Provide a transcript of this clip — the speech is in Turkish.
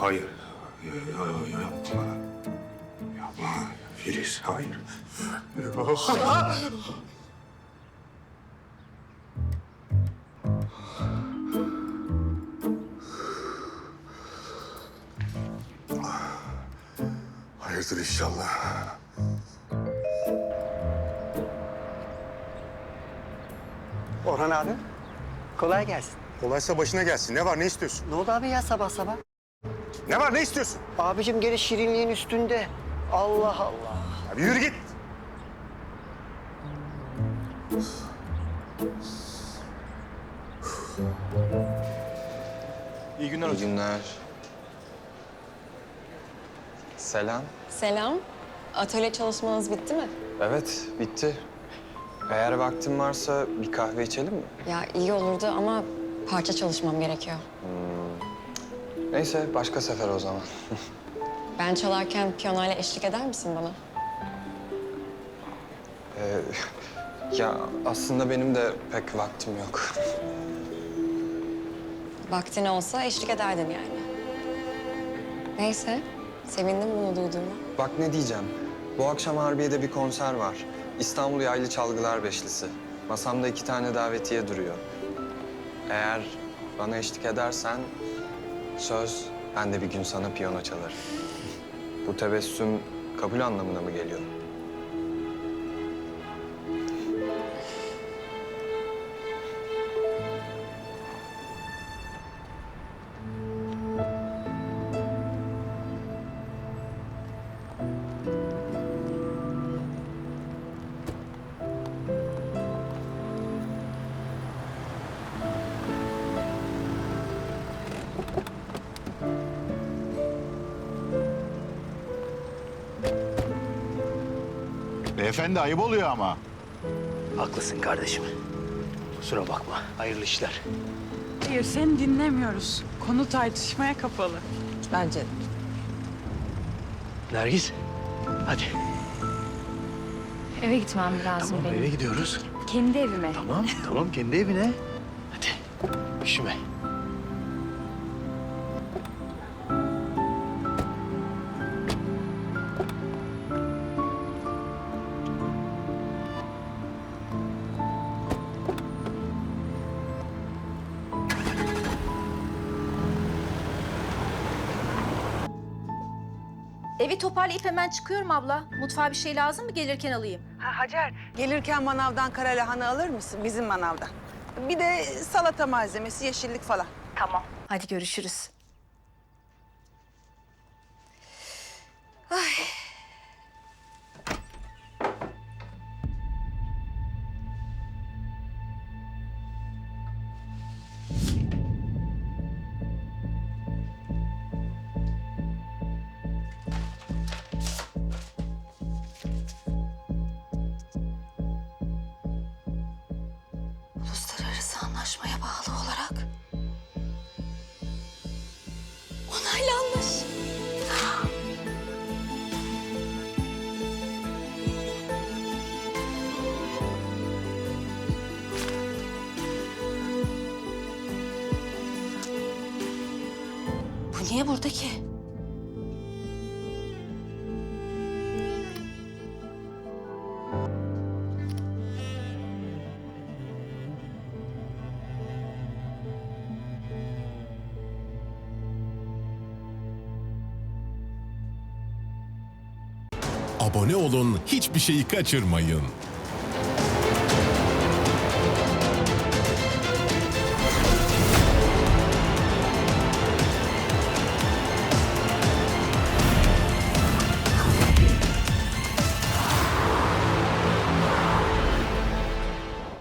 hayır. Ya, ya, ya, yapma. Yapma Filiz, hayır. Hayırdır inşallah. Orhan abi. Kolay gelsin. Kolaysa başına gelsin. Ne var, ne istiyorsun? Ne oldu abi ya sabah sabah? Ne var, ne istiyorsun? Abicim gene şirinliğin üstünde. Allah Allah. Ya bir yürü git. İyi günler İyi günler. Selam. Selam. Atölye çalışmanız bitti mi? Evet, bitti. Eğer vaktin varsa bir kahve içelim mi? Ya iyi olurdu ama parça çalışmam gerekiyor. Neyse, başka sefer o zaman. Ben çalarken piyanoyla eşlik eder misin bana? Ee, ya aslında benim de pek vaktim yok. Vaktin olsa eşlik ederdin yani. Neyse, sevindim bunu duyduğuma. Bak ne diyeceğim. Bu akşam Harbiye'de bir konser var. İstanbul Yaylı Çalgılar Beşlisi. Masamda iki tane davetiye duruyor. Eğer bana eşlik edersen söz ben de bir gün sana piyano çalarım. Bu tebessüm kabul anlamına mı geliyor? Beyefendi ayıp oluyor ama. Haklısın kardeşim. Kusura bakma. Hayırlı işler. Hayır, seni dinlemiyoruz. Konu tartışmaya kapalı. Bence Nergis. Hadi. Eve gitmem lazım Tamam benim. eve gidiyoruz. Kendi evime. Tamam tamam kendi evine. Hadi. Üşüme. Evi toparlayıp hemen çıkıyorum abla. Mutfağa bir şey lazım mı gelirken alayım? Ha, Hacer, gelirken manavdan kara lahana alır mısın? Bizim manavdan. Bir de salata malzemesi, yeşillik falan. Hadi görüşürüz. Niye burada ki? Abone olun, hiçbir şeyi kaçırmayın.